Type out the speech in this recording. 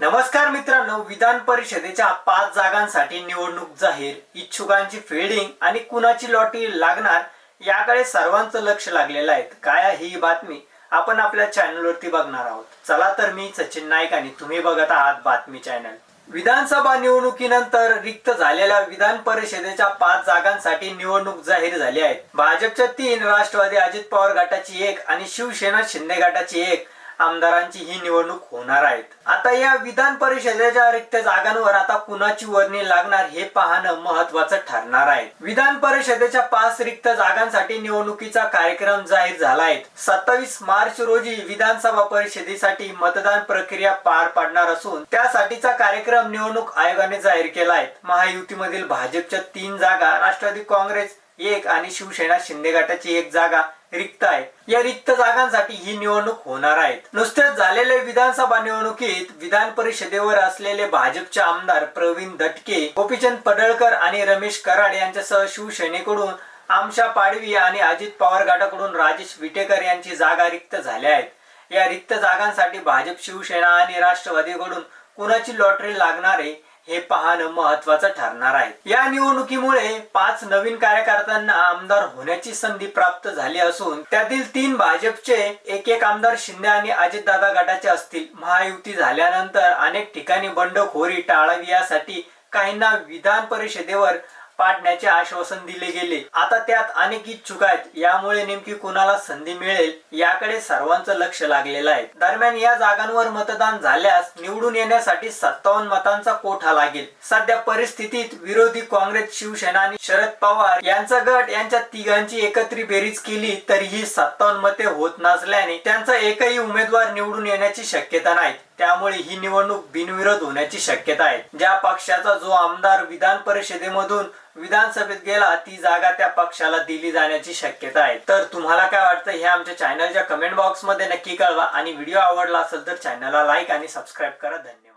नमस्कार मित्रांनो विधान परिषदेच्या पाच जागांसाठी निवडणूक जाहीर. इच्छुकांची फिल्डिंग आणि कुणाची लॉटरी लागणार याकडे सर्वांचं लक्ष लागलेलं आहे. काय ही बातमी आपण आपल्या चॅनलवरती बघणार आहोत. चला तर मी सचिन नाईक आणि तुम्ही बघत आहात बातमी चॅनल विधानसभा निवडणुकीनंतर रिक्त झालेल्या विधान परिषदेच्या पाच जागांसाठी निवडणूक जाहीर झाली आहे. भाजपच्या तीन राष्ट्रवादी अजित पवार गटाची एक आणि शिवसेना शिंदे गटाची एक. आमदारांची ही निवडणूक होणार आहेत. आता या विधान परिषदेच्या रिक्त जागांवर आता कुणाची वर्णी लागणार हे पाहणं महत्वाचं ठरणार आहे. विधान परिषदेच्या पाच रिक्त जागांसाठी निवडणुकीचा कार्यक्रम जाहीर झाला आहे सत्तावीस मार्च रोजी विधानसभा परिषदेसाठी मतदान प्रक्रिया पार पाडणार असून त्यासाठीचा कार्यक्रम निवडणूक आयोगाने जाहीर केला आहे महायुतीमधील भाजपच्या तीन जागा राष्ट्रवादी काँग्रेस एक आणि शिवसेना शिंदे गटाची एक जागा. रिक्त आहे. या रिक्त जागांसाठी ही निवडणूक होणार आहे नुसत्याच झालेल्या विधानसभा निवडणुकीत विधान परिषदेवर असलेले भाजपचे आमदार प्रवीण दटके गोपीचंद पडळकर आणि रमेश कराड यांच्यासह शिवसेनेकडून आमशा पाडवी आणि अजित पवार गटाकडून राजेश विटेकर यांची जागा रिक्त झाल्या आहेत. या रिक्त जागांसाठी भाजप शिवसेना आणि राष्ट्रवादीकडून कुणाची लॉटरी लागणार आहे? हे पाहणं महत्वाचं ठरणार आहे. या निवडणुकीमुळे पाच नवीन कार्यकर्त्यांना आमदार होण्याची संधी प्राप्त झाली असून त्यातील तीन भाजपचे एक एक आमदार शिंदे आणि अजितदादा गटाचे असतील. महायुती झाल्यानंतर अनेक ठिकाणी बंडखोरी टाळावी यासाठी काहींना विधान परिषदेवर पाडण्याचे आश्वासन दिले गेले. आता त्यात अनेक इच्छुक आहेत. यामुळे नेमकी कुणाला संधी मिळेल याकडे सर्वांचं लक्ष लागलेलं आहे. दरम्यान या जागांवर मतदान झाल्यास निवडून येण्यासाठी सत्तावन्न मतांचा कोठा लागेल? सध्या परिस्थितीत विरोधी काँग्रेस शिवसेना आणि शरद पवार यांचा गट यांच्या तिघांची एकत्री बेरीज केली तरीही सत्तावन्न मते होत नसल्याने त्यांचा एकही उमेदवार निवडून येण्याची शक्यता नाही. त्यामुळे ही निवडणूक बिनविरोध होण्याची शक्यता आहे. ज्या पक्षाचा जो आमदार विधान परिषदेमधून विधानसभेत गेला ती जागा त्या पक्षाला दिली जाण्याची शक्यता आहे. तर तुम्हाला काय वाटतं? हे आमच्या चॅनलच्या कमेंट बॉक्समध्ये नक्की कळवा. आणि व्हिडिओ आवडला असेल तर चॅनलला लाईक आणि सबस्क्राईब करा. धन्यवाद.